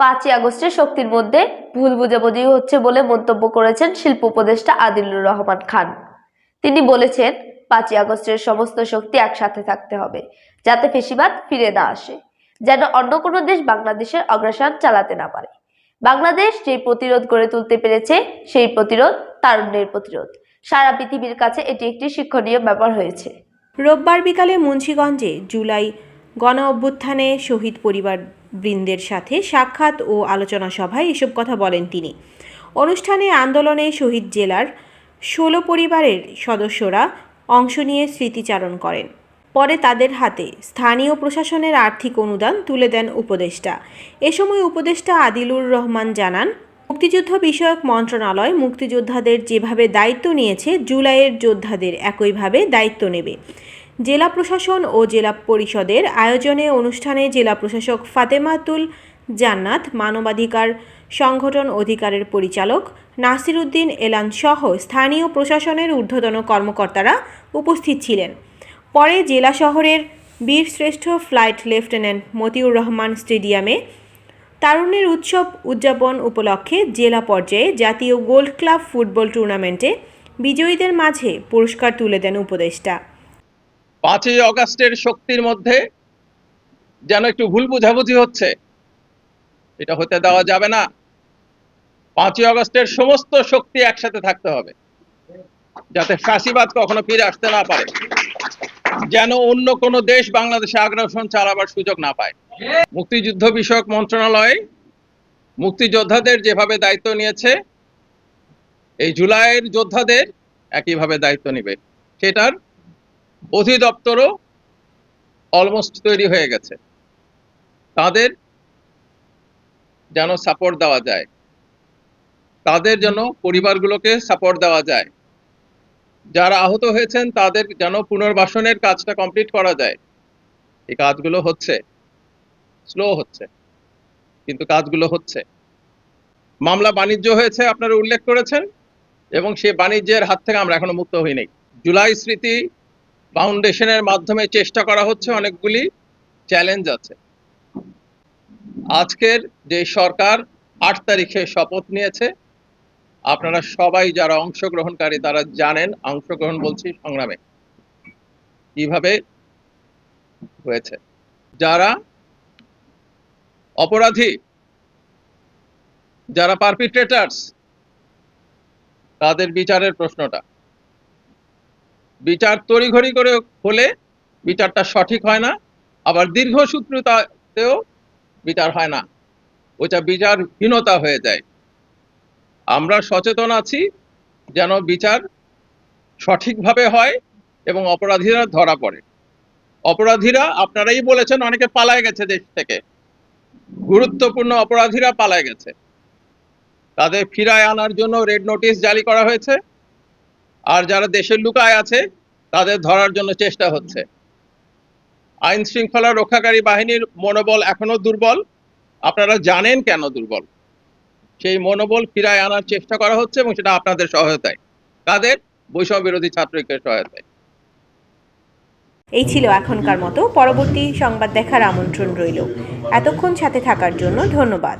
পাঁচই আগস্টের শক্তির মধ্যে ভুল বুঝাবুঝি হচ্ছে বলে মন্তব্য করেছেন শিল্প উপদেষ্টা আদিলুর রহমান খান। তিনি বলেছেন, পাঁচই আগস্টের সমস্ত শক্তি একসাথে থাকতে হবে, যাতে ফেসিবাদ ফিরে না আসে, যেন অন্য কোনো দেশ বাংলাদেশের অগ্রসর চালাতে না পারে। বাংলাদেশ যে প্রতিরোধ গড়ে তুলতে পেরেছে, সেই প্রতিরোধ তারুণ্যের প্রতিরোধ। সারা পৃথিবীর কাছে এটি একটি শিক্ষণীয় ব্যাপার হয়েছে। রোববার বিকালে মুন্সীগঞ্জে জুলাই গণ অভ্যুত্থানে শহীদ পরিবার বৃন্দের সাথে সাক্ষাৎ ও আলোচনা সভায় এসব কথা বলেন তিনি। অনুষ্ঠানে আন্দোলনে শহীদ জেলার ষোলো পরিবারের সদস্যরা অংশ নিয়ে স্মৃতিচারণ করেন। পরে তাদের হাতে স্থানীয় প্রশাসনের আর্থিক অনুদান তুলে দেন উপদেষ্টা। এ সময় উপদেষ্টা আদিলুর রহমান জানান, মুক্তিযুদ্ধ বিষয়ক মন্ত্রণালয় মুক্তিযোদ্ধাদের যেভাবে দায়িত্ব নিয়েছে, জুলাইয়ের যোদ্ধাদের একইভাবে দায়িত্ব নেবে। জেলা প্রশাসন ও জেলা পরিষদের আয়োজনে অনুষ্ঠানে জেলা প্রশাসক ফাতেমাতুল জান্নাত, মানবাধিকার সংগঠন অধিকারের পরিচালক নাসির উদ্দিন এলান সহ স্থানীয় প্রশাসনের ঊর্ধ্বতন কর্মকর্তারা উপস্থিত ছিলেন। পরে জেলা শহরের বীরশ্রেষ্ঠ ফ্লাইট লেফটেন্যান্ট মতিউর রহমান স্টেডিয়ামে তারুণ্যের উৎসব উদযাপন উপলক্ষে জেলা পর্যায়ে জাতীয় গোল্ড ক্লাব ফুটবল টুর্নামেন্টে বিজয়ীদের মাঝে পুরস্কার তুলে দেন উপদেষ্টা। পাঁচই অগাস্টের শক্তির মধ্যে যেন একটু ভুল বুঝাবুঝি হচ্ছে, এটা হতে দেওয়া যাবে না। পাঁচই অগস্টের সমস্ত শক্তি একসাথে থাকতে হবে, যাতে ফাঁসিবাদ কখনো ফিরে আসতে না পারে, যেন অন্য কোনো দেশ বাংলাদেশে আগ্রাসন চালাবার সুযোগ না পায়। মুক্তিযুদ্ধ বিষয়ক মন্ত্রণালয় মুক্তিযোদ্ধাদের যেভাবে দায়িত্ব নিয়েছে, এই জুলাইয়ের যোদ্ধাদের একইভাবে দায়িত্ব নিবে। সেটার অধিদপ্তরও অলমোস্ট তৈরি হয়ে গেছে। তাদের যেন সাপোর্ট দেওয়া যায়। তাদের যেন পরিবারগুলোকে সাপোর্ট দেওয়া যায়। যারা আহত হয়েছেন, তাদের যেন পুনর্বাসনের কাজটা কমপ্লিট করা যায়। এই কাজগুলো হচ্ছে। স্লো হচ্ছে। কিন্তু কাজগুলো হচ্ছে। মামলা বাণিজ্য হয়েছে, আপনারা উল্লেখ করেছেন, এবং সেই বাণিজ্যের হাত থেকে আমরা এখনও মুক্ত হই নাই। জুলাই স্মৃতি ফাউন্ডেশনের মাধ্যমে চেষ্টা করা হচ্ছে, অনেকগুলি চ্যালেঞ্জ আছে। আজকের যে সরকার আট তারিখে শপথ নিয়েছে, আপনারা সবাই যারা অংশগ্রহণকারী তারা জানেন, অংশগ্রহণ বলছি সংগ্রামে, কীভাবে হয়েছে। যারা অপরাধী, যারা পারপিট্রেটার্স তাদের বিচারের প্রশ্নটা। বিচার তড়িঘড়ি করে হলে বিচারটা সঠিক হয় না। আবার দীর্ঘসূত্রতাতেও বিচার হয় না। ওইটা বিচারহীনতা হয়ে যায়। আমরা সচেতন আছি যেন বিচার সঠিকভাবে হয় এবং অপরাধীরা ধরা পড়ে। অপরাধীরা, আপনারাই বলেছেন, অনেকে পালায় গেছে দেশ থেকে। গুরুত্বপূর্ণ অপরাধীরা পালায় গেছে। তাদের ফিরায় আনার জন্য রেড নোটিশ জারি করা হয়েছে। আর যারা দেশের লুকায় আছে, তাদের ধরার জন্য চেষ্টা হচ্ছে। আইন শৃঙ্খলা রক্ষাকারী বাহিনীর মনোবল এখনও দুর্বল। আপনারা জানেন কেন দুর্বল? সেই মনোবল ফিরায় আনার চেষ্টা করা হচ্ছে এবং সেটা আপনাদের সহায়তায়। তাদের বৈষম্য বিরোধী ছাত্রলীগের সহায়তায়। এই ছিল এখনকার মতো। পরবর্তী সংবাদ দেখার আমন্ত্রণ রইল। এতক্ষণ সাথে থাকার জন্য ধন্যবাদ।